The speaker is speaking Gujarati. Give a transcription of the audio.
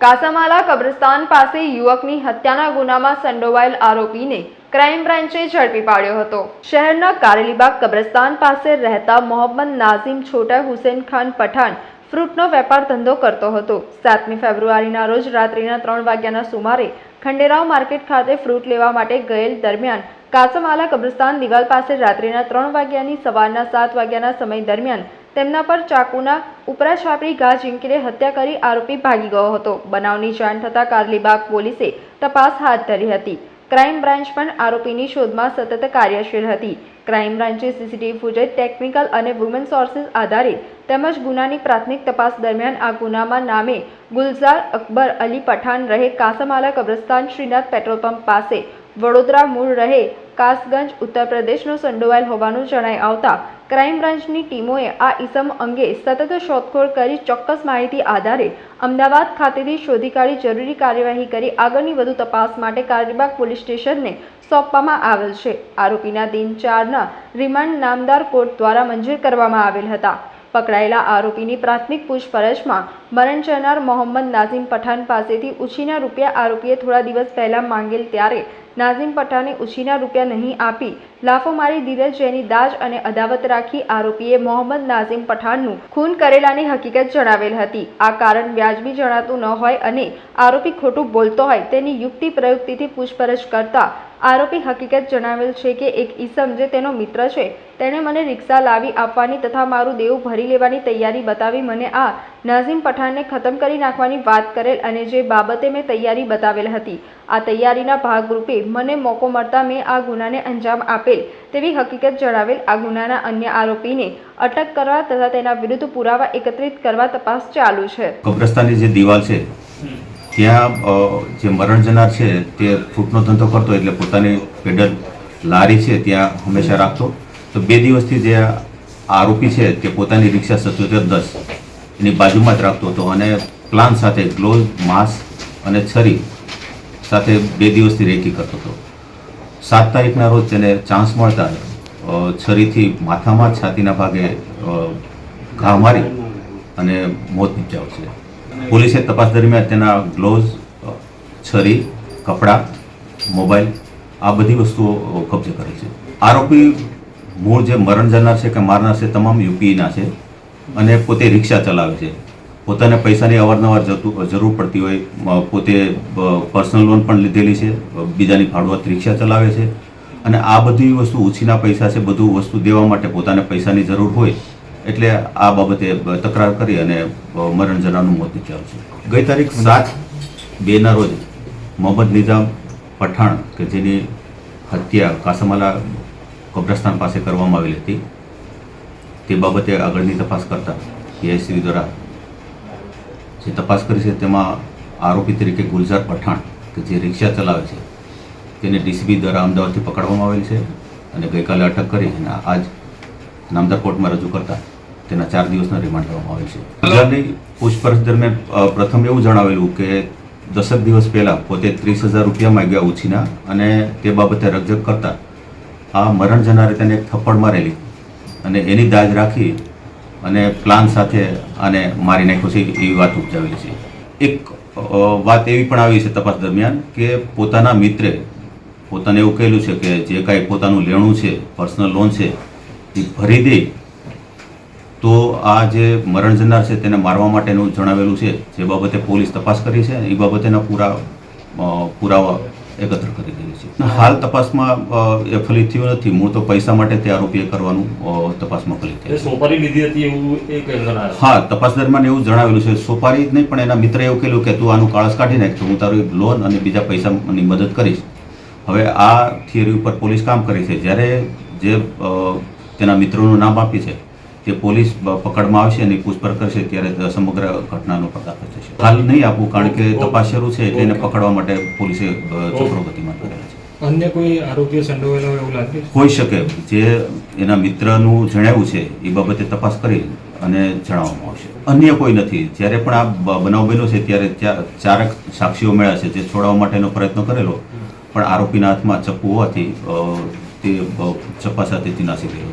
કાસામાલા કબ્રસ્તાન પાસે યુવકની હત્યાના ગુનામાં સંડોવાયેલ આરોપીને ક્રાઇમ બ્રાન્ચે ઝડપી પાડ્યો હતો. શહેરના કારેલીબાગ કબ્રસ્તાન પાસે રહેતા મોહમ્મદ નાઝીમ છોટા હુસેન ખાન પઠાણ ફ્રૂટનો વેપાર ધંધો કરતો હતો. સાતમી ફેબ્રુઆરીના રોજ રાત્રિના ત્રણ વાગ્યાના સુમારે ખંડેરાવ માર્કેટ ખાતે ફ્રૂટ લેવા માટે ગયેલ દરમિયાન કાસમાલા કબ્રસ્તાન દિવાલ પાસે રાત્રિના ત્રણ વાગ્યાની સવારના સાત વાગ્યાના સમય દરમિયાન તેમના પર ચાકુના ઉપરા છાપરી ઘા ઝીંકીને હત્યા કરી આરોપી ભાગી ગયો હતો. બનાવની જાણ થતાં કારલીબાગ પોલીસે તપાસ હાથ ધરી હતી. ક્રાઇમ બ્રાન્ચ પણ આરોપીની શોધમાં સતત કાર્યશીલ હતી. ક્રાઇમ બ્રાન્ચે સીસીટીવી ફૂટેજ, ટેકનિકલ અને વુમેન સોર્સિસ આધારિત તેમજ ગુનાની પ્રાથમિક તપાસ દરમિયાન આ ગુનામાં નામે ગુલઝાર અકબર અલી પઠાણ રહે, કાસમાલા કબ્રસ્તાન, શ્રીનાથ પેટ્રોલ પંપ પાસે, વડોદરા મૂળ રહે કાસગંજ ઉત્તર પ્રદેશનો સંડોવાયેલ હોવાનું જણાઈ આવતા ક્રાઇમ બ્રાન્ચની ટીમોએ આ ઇસમ અંગે સતત શોધખોળ કરી ચોક્કસ માહિતી આધારે અમદાવાદ ખાતેથી શોધી કાઢી જરૂરી કાર્યવાહી કરી આગળની વધુ તપાસ માટે કારડીબાગ પોલીસ સ્ટેશનને સોંપવામાં આવેલ છે. આરોપીના દિન ચારના રિમાન્ડ નામદાર કોર્ટ દ્વારા મંજૂર કરવામાં આવેલ હતા. પકડાયેલા આરોપીની પ્રાથમિક પૂછપરછમાં મરણ જનાર મોહમ્મદ નાઝીમ પઠાણ પાસેથી ઉછીના રૂપિયા આરોપીએ થોડા દિવસ પહેલા માંગેલ ત્યારે નાઝીમ પઠાને ઉછીના રૂપિયા નહીં આપી લાફો મારી દીધેલ જેની દાજ અને અદાવત રાખી આરોપીએ મોહમ્મદ નાઝીમ પઠાણનું ખૂન કરેલાની હકીકત જણાવેલ હતી. આ કારણ વ્યાજબી જણાતું ન હોય અને આરોપી ખોટું બોલતો હોય તેની યુક્તિ પ્રયુક્તિથી પૂછપરછ કરતા આરોપી હકીકત જણાવેલ છે કે એક ઈસમ જે તેનો મિત્ર છે, તેણે મને રિક્ષા લાવી આપવાની તથા મારું દેવું ભરી લેવાની તૈયારી બતાવી મને આ નાઝીમ પઠાણને ખતમ કરી નાખવાની વાત કરેલ અને જે બાબતે મેં તૈયારી બતાવેલ હતી. આ તૈયારીના ભાગરૂપે મને મોકો મળતા મેં આ ગુનાને અંજામ આપેલ તેવી હકીકત જણાવેલ. આ ગુનાના અન્ય આરોપીને અટક કરવા તથા તેના વિરુદ્ધ પુરાવા એકત્રિત કરવા તપાસ ચાલુ છે. કબ્રસ્તાનની જે દિવાલ છે ત્યાં જે મરણ જનાર છે તે ફૂટનો ધંધો કરતો એટલે પોતાની પેડલ લારી છે ત્યાં હંમેશા રાખતો. તો બે દિવસથી જે આરોપી છે તે પોતાની રિક્ષા સત્યોતેર દસ એની બાજુમાં જ રાખતો હતો અને પ્લાન સાથે ગ્લોવ માસ્ક અને છરી સાથે બે દિવસથી રેકી કરતો હતો. સાત તારીખના રોજ તેને ચાન્સ મળતા છરીથી માથામાં છાતીના ભાગે ઘા મારી અને મોત નિપજાવ પોલીસે તપાસ દરમિયાન તેના ગ્લોવ્સ છરી, કપડાં મોબાઈલ આ બધી વસ્તુઓ કબજે કરી છે. આરોપી મૂળ જે મરણ જનાર છે કે મારનાર છે તમામ યુપીના છે અને પોતે રિક્ષા ચલાવે છે. પોતાને પૈસાની અવારનવાર જરૂર પડતી હોય પોતે પર્સનલ લોન પણ લીધેલી છે બીજાની ફાળવત રિક્ષા ચલાવે છે અને આ બધી વસ્તુ ઓછીના પૈસા છે, બધું વસ્તુ દેવા માટે પોતાને પૈસાની જરૂર હોય એટલે આ બાબતે તકરાર કરી અને મરણ જનાનું મોત નીપજાવ્યું છે. ગઈ તારીખ સાત બેના રોજ મોહમ્મદ નિઝામ પઠાણ કે જેની હત્યા કાસમાલા કબ્રસ્તાન પાસે કરવામાં આવેલી હતી તે બાબતે આગળની તપાસ કરતા પીઆઈસી દ્વારા જે તપાસ કરી છે તેમાં આરોપી તરીકે ગુલઝાર પઠાણ કે જે રિક્ષા ચલાવે છે તેને ડીસીબી દ્વારા અમદાવાદથી પકડવામાં આવેલ છે અને ગઈકાલે અટક કરી અને આજ નામદાર કોર્ટમાં રજૂ કરતા તેના ચાર દિવસના રિમાન્ડ લેવામાં આવેલ છે. ગુલઝારની પૂછપરછ દરમિયાન પ્રથમ એવું જણાવેલું કે દસક દિવસ પહેલાં પોતે ત્રીસ હજાર રૂપિયા ગયા ઉછીના અને તે બાબતે રકઝક કરતા આ મરણ જનારે તેને એક થપ્પડ મારેલી અને એની દાજ રાખી અને પ્લાન સાથે આને મારી નાખ્યો છે એવી વાત ઉપજાવેલી છે. એક વાત એવી પણ આવી છે તપાસ દરમિયાન કે પોતાના મિત્રે પોતાને એવું કહેલું છે કે જે કાંઈ પોતાનું લેણું છે, પર્સનલ લોન છે, એ ભરી દે તો આ જે મરણ જનાર છે તેને મારવા માટેનું જણાવેલું છે જે બાબતે પોલીસ તપાસ કરી છે એ બાબતેના પૂરા પુરાવા એકત્ર કરી દીધી છે. હાલ તપાસમાં એ ફલિત થયું નથી. મૂળ તો પૈસા માટે તે આરોપીએ કરવાનું તપાસમાં ફલિત થયું સોપારી લીધી હતી એવું એ હા તપાસ દરમિયાન એવું જણાવેલું છે. સોપારી જ નહીં પણ એના મિત્રે એવું કહેલું કે તું આનું કાળસ કાઢી નાખ હું તારું લોન અને બીજા પૈસાની મદદ કરીશ. હવે આ થિયરી ઉપર પોલીસ કામ કરી છે. જ્યારે જે તેના મિત્રોનું નામ આપી છે તે પોલીસ પકડમાં આવશે અને પૂછપરછ કરશે ત્યારે સમગ્ર ઘટનાનો પર્દાફાશ થશે. હાલ નહીં આપવું કારણ કે તપાસ શરૂ છે એટલે એને પકડવા માટે પોલીસે અ, ગતિમાન કરેલા છે. અન્ય કોઈ આરોપીઓ સંડોવાયેલા હોય એવું લાગે? હોઈ શકે. જે એના મિત્રનું જણાવ્યું છે એ બાબતે તપાસ કરી અને જણાવવામાં આવશે. અન્ય કોઈ નથી. જ્યારે પણ આ બનાવ બન્યો છે ત્યારે ત્યાં ચારક સાક્ષીઓ મળ્યા છે જે છોડાવવા માટેનો પ્રયત્ન કરેલો. પણ આરોપીના હાથમાં ચપ્પુ હોવાથી તે ચપ્પા સાથે નાસી ગયો